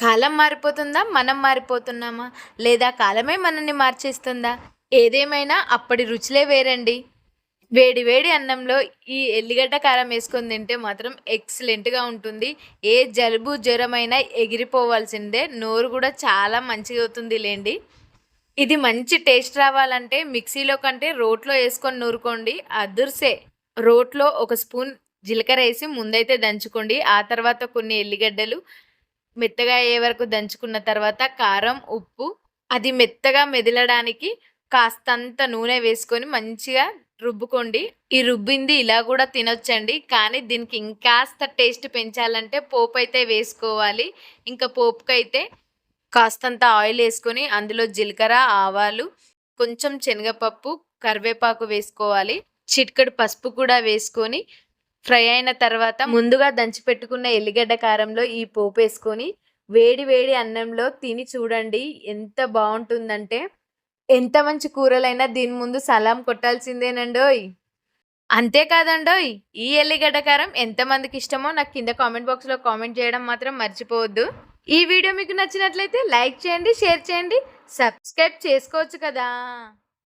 కాలం మారిపోతుందా? మనం మారిపోతున్నామా? లేదా కాలమే మనల్ని మార్చేస్తుందా? ఏదేమైనా అప్పటి రుచులే వేరండి. వేడి వేడి అన్నంలో ఈ ఎల్లిగడ్డ కారం వేసుకొని తింటే మాత్రం ఎక్సలెంట్గా ఉంటుంది. ఏ జలుబు జ్వరమైనా ఎగిరిపోవాల్సిందే. నోరు కూడా చాలా మంచిగా అవుతుంది లేండి. ఇది మంచి టేస్ట్ రావాలంటే మిక్సీలో కంటే రోట్లో వేసుకొని నూరుకోండి. అదుర్సే. రోట్లో ఒక స్పూన్ జీలకర్ర వేసి ముందైతే దంచుకోండి. ఆ తర్వాత కొన్ని ఎల్లిగడ్డలు మెత్తగా అయ్యే వరకు దంచుకున్న తర్వాత కారం ఉప్పు అది మెత్తగా మెదలడానికి కాస్తంత నూనె వేసుకొని మంచిగా రుబ్బుకోండి. ఈ రుబ్బింది ఇలా కూడా తినొచ్చండి కానీ దీనికి ఇంకాస్త టేస్ట్ పెంచాలంటే పోపు అయితే వేసుకోవాలి. ఇంకా పోపుకైతే కాస్తంత ఆయిల్ వేసుకొని అందులో జీలకర్ర ఆవాలు కొంచెం శనగపప్పు కరివేపాకు వేసుకోవాలి. చిటికడు పసుపు కూడా వేసుకొని ఫ్రై అయిన తర్వాత ముందుగా దంచి పెట్టుకున్న ఎల్లిగడ్డ కారంలో ఈ పోపు వేసుకొని వేడి వేడి అన్నంలో తిని చూడండి. ఎంత బాగుంటుందంటే ఎంత మంచి కూరలైనా దీని ముందు సలాం కొట్టాల్సిందేనండోయ్. అంతేకాదండోయ్ ఈ ఎల్లిగడ్డ కారం ఎంతమందికి ఇష్టమో నాకు కింద కామెంట్ బాక్స్లో కామెంట్ చేయడం మాత్రం మర్చిపోవద్దు. ఈ వీడియో మీకు నచ్చినట్లయితే లైక్ చేయండి షేర్ చేయండి సబ్స్క్రైబ్ చేసుకోవచ్చు కదా.